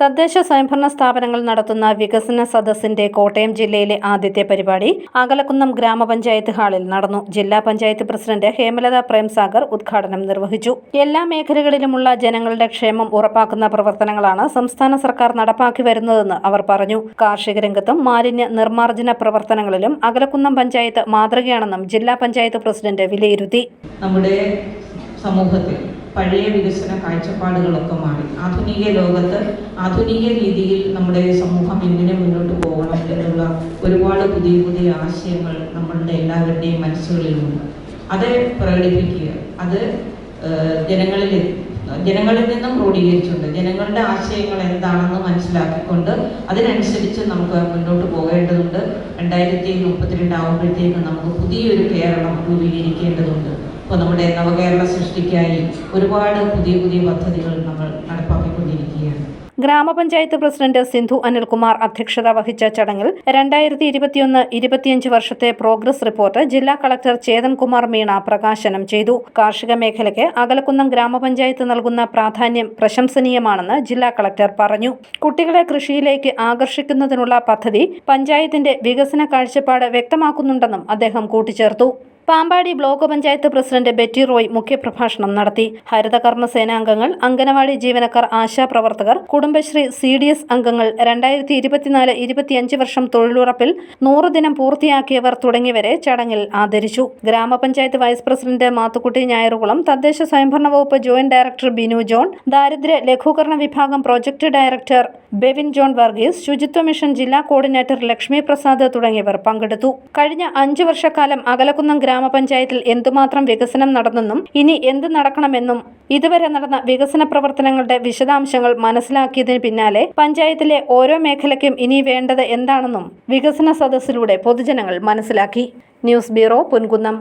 തദ്ദേശ സ്വയംഭരണ സ്ഥാപനങ്ങൾ നടത്തുന്ന വികസന സദസ്സിന്റെ കോട്ടയം ജില്ലയിലെ ആദ്യത്തെ പരിപാടി അകലക്കുന്നം ഗ്രാമപഞ്ചായത്ത് ഹാളിൽ നടന്നു. ജില്ലാ പഞ്ചായത്ത് പ്രസിഡന്റ് ഹേമലത പ്രേംസാഗർ ഉദ്ഘാടനം നിർവഹിച്ചു. എല്ലാ മേഖലകളിലുമുള്ള ജനങ്ങളുടെ ക്ഷേമം ഉറപ്പാക്കുന്ന പ്രവർത്തനങ്ങളാണ് സംസ്ഥാന സർക്കാർ നടപ്പാക്കി വരുന്നതെന്ന് അവർ പറഞ്ഞു. കാർഷിക രംഗത്തും മാലിന്യ നിർമ്മാർജന പ്രവർത്തനങ്ങളിലും അകലക്കുന്നം പഞ്ചായത്ത് മാതൃകയാണെന്നും ജില്ലാ പഞ്ചായത്ത് പ്രസിഡന്റ് വിലയിരുത്തി. നമ്മുടെ സമൂഹത്തിൽ പഴയ വികസന കാഴ്ചപ്പാടുകളൊക്കെ മാറി ആധുനിക ലോകത്ത് ആധുനിക രീതിയിൽ നമ്മുടെ സമൂഹം എങ്ങനെ മുന്നോട്ട് പോകണം എന്നുള്ള ഒരുപാട് പുതിയ പുതിയ ആശയങ്ങൾ നമ്മളുടെ എല്ലാവരുടെയും മനസ്സുകളിലുണ്ട്. അത് പ്രകടിപ്പിക്കുക. അത് ജനങ്ങളിൽ ജനങ്ങളിൽ നിന്നും ക്രോഡീകരിച്ചുകൊണ്ട് ജനങ്ങളുടെ ആശയങ്ങൾ എന്താണെന്ന് മനസ്സിലാക്കിക്കൊണ്ട് അതിനനുസരിച്ച് നമുക്ക് മുന്നോട്ട് പോകേണ്ടതുണ്ട്. രണ്ടായിരത്തി മുപ്പത്തിരണ്ട് ആകുമ്പോഴത്തേക്കും നമുക്ക് പുതിയൊരു കേരളം രൂപീകരിക്കേണ്ടതുണ്ട്. ഇപ്പോൾ നമ്മുടെ നവകേരള സൃഷ്ടിക്കായി ഒരുപാട് പുതിയ പുതിയ പദ്ധതികൾ നമ്മൾ നടപ്പാക്കിക്കൊണ്ടിരിക്കുകയാണ്. ഗ്രാമപഞ്ചായത്ത് പ്രസിഡന്റ് സിന്ധു അനിൽകുമാർ അധ്യക്ഷത വഹിച്ച ചടങ്ങിൽ രണ്ടായിരത്തി ഇരുപത്തിയൊന്ന് ഇരുപത്തിയഞ്ച് വർഷത്തെ പ്രോഗ്രസ് റിപ്പോർട്ട് ജില്ലാ കളക്ടർ ചേതൻകുമാർ മീണ പ്രകാശനം ചെയ്തു. കാർഷിക മേഖലയ്ക്ക് അകലക്കുന്നം ഗ്രാമപഞ്ചായത്ത് നൽകുന്ന പ്രാധാന്യം പ്രശംസനീയമാണെന്ന് ജില്ലാ കളക്ടർ പറഞ്ഞു. കുട്ടികളെ കൃഷിയിലേക്ക് ആകർഷിക്കുന്നതിനുള്ള പദ്ധതി പഞ്ചായത്തിന്റെ വികസന കാഴ്ചപ്പാട് വ്യക്തമാക്കുന്നുണ്ടെന്നും അദ്ദേഹം കൂട്ടിച്ചേർത്തു. Pampady block panchayat president Betty Roy മുഖ്യപ്രഭാഷണം നടത്തി. ഹരിതകർമ്മ സേനാംഗങ്ങൾ അംഗനവാടി ജീവനക്കാർ ആശാപ്രവർത്തകർ കുടുംബശ്രീ സി ഡി എസ് അംഗങ്ങൾ രണ്ടായിരത്തി ഇരുപത്തിനാല് ഇരുപത്തിയഞ്ച് വർഷം തൊഴിലുറപ്പിൽ നൂറ് ദിനം പൂർത്തിയാക്കിയവർ തുടങ്ങിയവരെ ചടങ്ങിൽ ആദരിച്ചു. ഗ്രാമപഞ്ചായത്ത് വൈസ് പ്രസിഡന്റ് മാത്തുക്കുട്ടി ഞായറുകുളം തദ്ദേശ സ്വയംഭരണ വകുപ്പ് ജോയിന്റ് ഡയറക്ടർ ബിനു ജോൺ ദാരിദ്ര്യ ലഘൂകരണ വിഭാഗം project director Bevin John Varghese ശുചിത്വ മിഷൻ ജില്ലാ കോർഡിനേറ്റർ ലക്ഷ്മി പ്രസാദ് തുടങ്ങിയവർ പങ്കെടുത്തു. കഴിഞ്ഞ അഞ്ചു വർഷക്കാലം അകലക്കുന്നം ഗ്രാമപഞ്ചായത്തിൽ എന്തുമാത്രം വികസനം നടന്നെന്നും ഇനി എന്ത് നടക്കണമെന്നും ഇതുവരെ നടന്ന വികസന പ്രവർത്തനങ്ങളുടെ വിശദാംശങ്ങൾ മനസ്സിലാക്കിയതിന് പിന്നാലെ പഞ്ചായത്തിലെ ഓരോ മേഖലയ്ക്കും ഇനി വേണ്ടത് എന്താണെന്നും വികസന സദസ്സിലൂടെ പൊതുജനങ്ങൾ മനസ്സിലാക്കി. News bureau Ponkunnam.